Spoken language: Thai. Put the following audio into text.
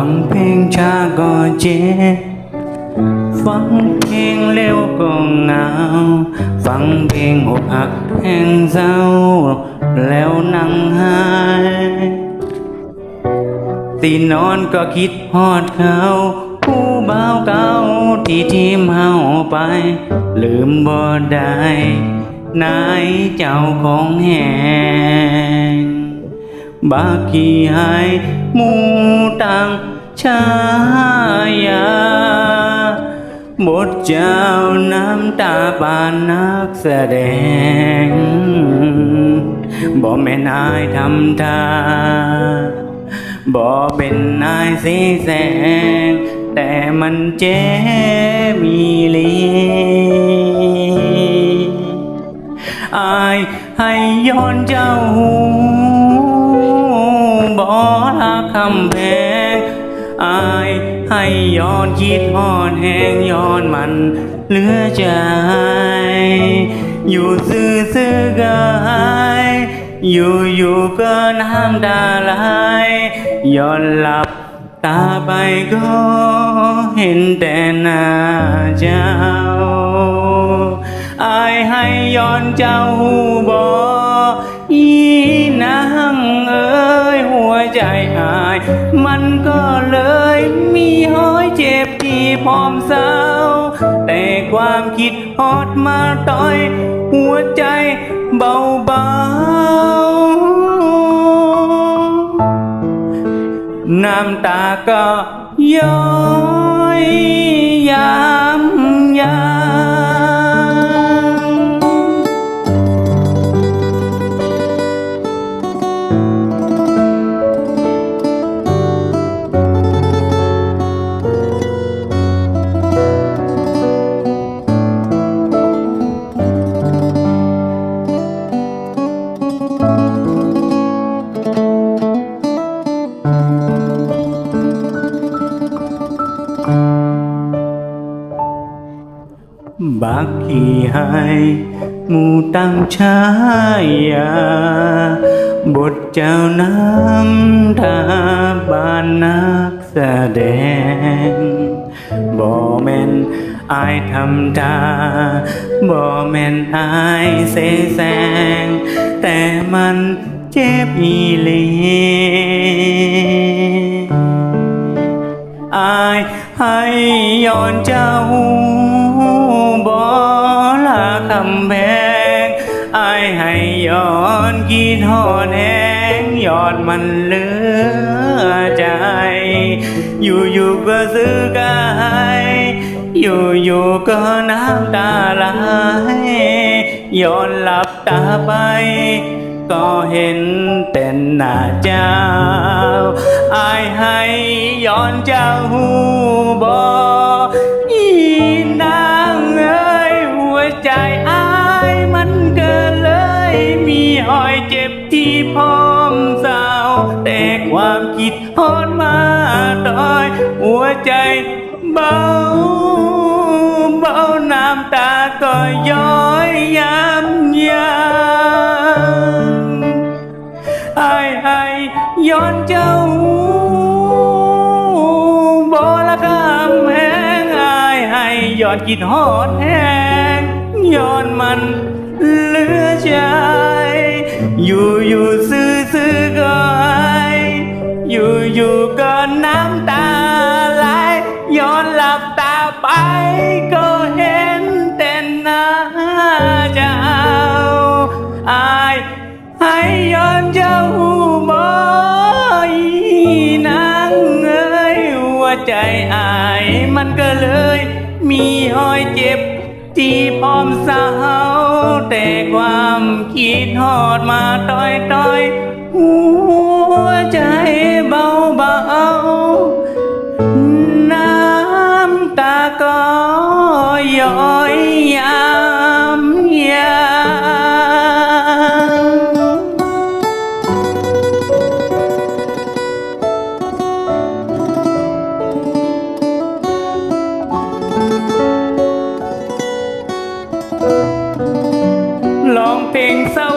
ฟังเพลงช้าก็เจ็บฟังเพลงเร็วก็เหงาฟังเพลงอกหักแห่งเศร้าแล้วนั่งไห้ตีนอนก็คิดฮอดเขาผู้บ่าวเก่าที่ทีมเฮาไป ลืมบ่ได้นายเจ้าของแห งบากีให้หมูตังชายาบทเจ้าน้ำตาปานนักแสดงบ่แม่นอายทำท่าบ่เป็นนายสีแสงแต่มันเจ็บมีหลีอายให้ย้อนเจ้าหู บ่ลาคำแพงอายให้ย้อนคิดฮอดแหงย้อนมันเหลือใจ อยู่ซื่อซื่อกายอยู่อยู่ก็น้ำตาไหลย้อนหลับตาไปก็เห็นแต่หน้าเจ้า อายให้ย้อนเจ้าหูบอ มันก็เลยมีห้อยเจ็บที่พร้อมเศร้า แต่ความคิดฮอดมาต่อย หัวใจเบาเบาๆน้ำตาก็ย้อยยา บักขี่ให้หมู่ตั้งชายา บทเจ้าน้ำตาบานนักแสดง บ่แม่นอายทำตาบ่แม่นอายเสแสร้งแต่มันเจ็บอีหลีอายให้ย้อนเจ้า บอลาคำแพงอายให้ย้อนกีดหอนแหงยอดมันเลือใจ อยู่อยู่ๆก็ซื้อกายอยู่อยู่ๆก็น้ำตาไหลย้อนหลับตาไป ก็เห็นแต่หน้าเจ้าอายให้ย้อนเจ้าหูบ แต่ความคิดฮอนมาต่อย หัวใจเบา เบาน้ำตาก็ย้อยยามยามไอ้ไอ้ย้อนเจ้าบละคำแหงไอ้ไอ้ย้อนกิดฮอดแหงย้อนมันเหลือใจ อยู่อยู่ซื่อ อยู่ก็น้ำตาไหลย้อนหลับตาไปก็เห็นแต่หน้าเจ้าอายให้ย้อนเจ้าบอยนางเอ้ยหัวใจอายมันก็เลย มีหอยเจ็บที่พร้อมสาวแต่ความคิดหอดมาต้อยต้อยหัวใจบ เพลงเศร้า